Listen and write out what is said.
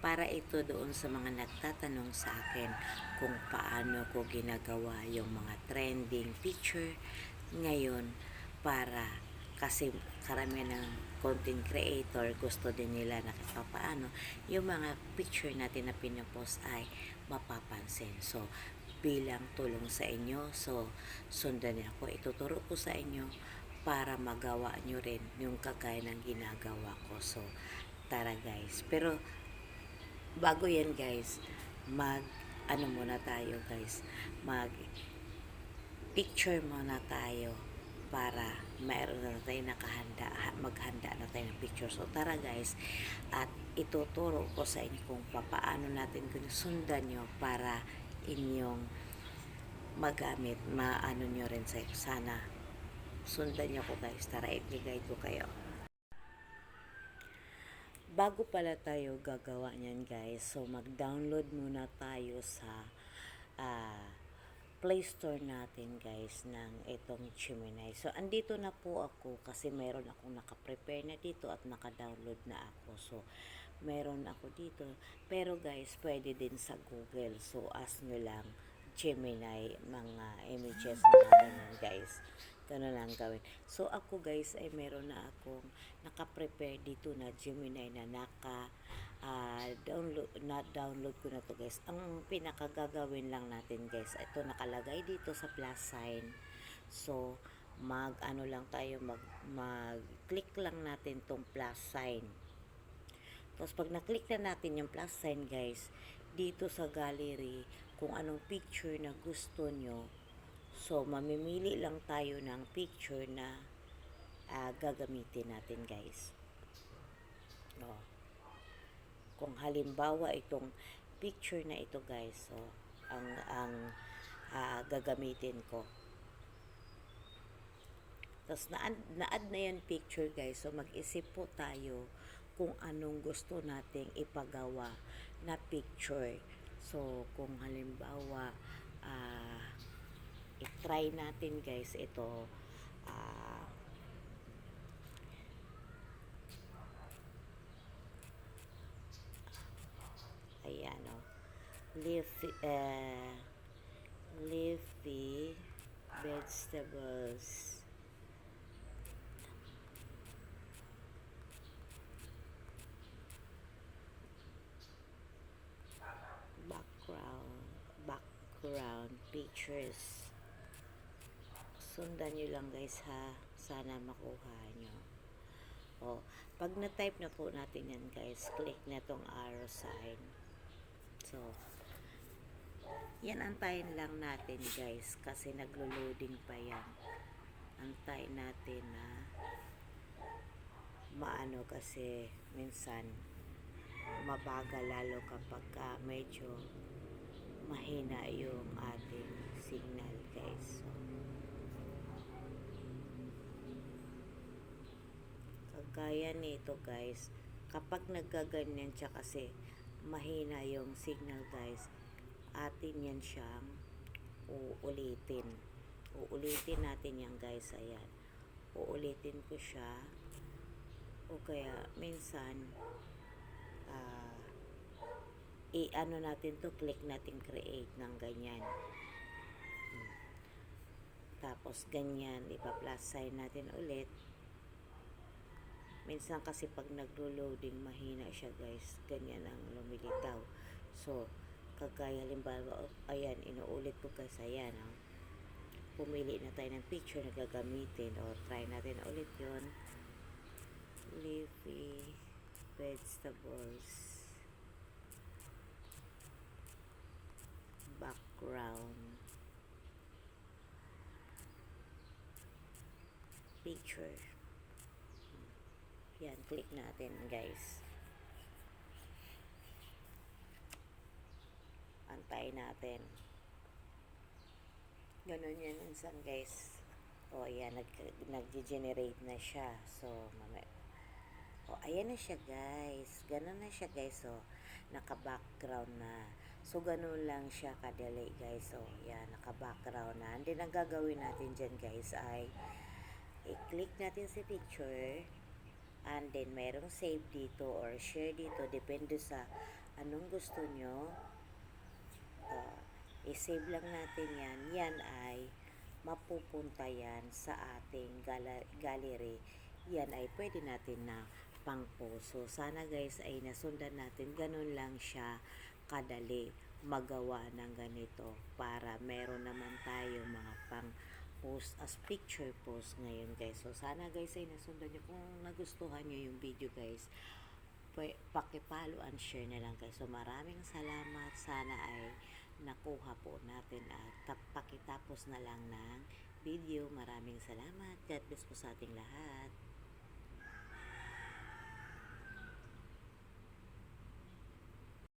para ito doon sa mga nagtatanong sa akin kung paano ko ginagawa yung mga trending picture ngayon para kasi karamihan ng content creator gusto din nila na paano yung mga picture natin na pinopost ay mapapansin. So, bilang tulong sa inyo, so sundan niyo ako, ituturo ko sa inyo para magawa nyo rin yung kagaya ng ginagawa ko. So, tara guys. Pero, bago yan guys, mag, ano muna tayo guys, mag, picture muna tayo para mayroon na tayo nakahanda, ha- maghanda na tayo ng picture. So, tara guys, at ituturo ko sa inyo kung paano natin sundan nyo para inyong magamit, maano nyo rin sa sana sundan nyo ko guys, tara i-guide ko kayo. Bago pala tayo gagawa niyan guys, so mag-download muna tayo sa ah, Play Store natin guys ng itong Gemini. So andito na po ako kasi meron akong naka-prepare na dito at naka-download na ako. So meron ako dito. Pero guys, pwede din sa Google. So ask nyo lang Gemini mga images na ganun guys. Ganun lang gawin. So ako guys ay meron na akong naka-prepare dito na Gemini na naka ah, download na download ko na to guys. Ang pinakagagawin lang natin guys, ito nakalagay dito sa plus sign. So mag ano lang tayo mag mag click lang natin tong plus sign. Tapos pag na-click na natin yung plus sign guys, dito sa gallery, kung anong picture na gusto nyo, so mamimili lang tayo ng picture na ah, gagamitin natin guys. No. Kung halimbawa itong picture na ito guys, so ang ang ah, gagamitin ko. Tapos na-add, na-add na yan picture guys. So mag-isip po tayo kung anong gusto nating ipagawa na picture. So kung halimbawa ah i-try natin guys ito. Ah ayan o leafy uh, leafy vegetables. Background background pictures sundan nyo lang guys ha? Sana makuha nyo. O pag na-type na po natin yan guys click na tong arrow sign. So yan antayin lang natin guys kasi naglo-loading pa yan. Antayin natin na maano kasi minsan mabagal lalo kapag ka medyo mahina yung ating signal guys. So, kagaya nito guys. Kapag nagkaganyan siya kasi mahina yung signal guys. Atin yan siyang uulitin. Uulitin natin yan guys. Ayan. Uulitin ko siya. O kaya minsan ah i-ano natin to click natin create ng ganyan. Hmm. tapos ganyan ipa-plus sign natin ulit minsan kasi pag naglo-loading mahina siya guys. Ganyan ang lumilitaw. So kagaya halimbawa oh, ayan inuulit ko guys ayan oh. pumili na tayo ng picture na gagamitin o try natin ulit yon leafy vegetables. Background. Picture yan click natin guys. Antay natin. Ganun yan minsan guys. O ayan nag, nag-generate na siya. So mamaya. O ayan na siya guys. Ganun na siya guys. So naka background na. So ganun lang siya kadali guys. So yan naka background na. And then ang gagawin natin dyan guys ay i-click natin si picture And then, mayroong save dito or share dito. Depende sa anong gusto nyo. Uh, i-save lang natin yan. Yan ay mapupunta yan sa ating gala- gallery. Yan ay pwede natin na pang puso. Sana guys ay nasundan natin. Ganun lang siya kadali magawa ng ganito para meron naman tayo mga pang post as picture post ngayon guys. So sana guys ay nasundan nyo. Kung nagustuhan nyo yung video guys, pakipalo and share na lang guys. So maraming salamat. Sana ay nakuha po natin at tap- pakitapos na lang ng video. Maraming salamat. God bless po sa ating lahat.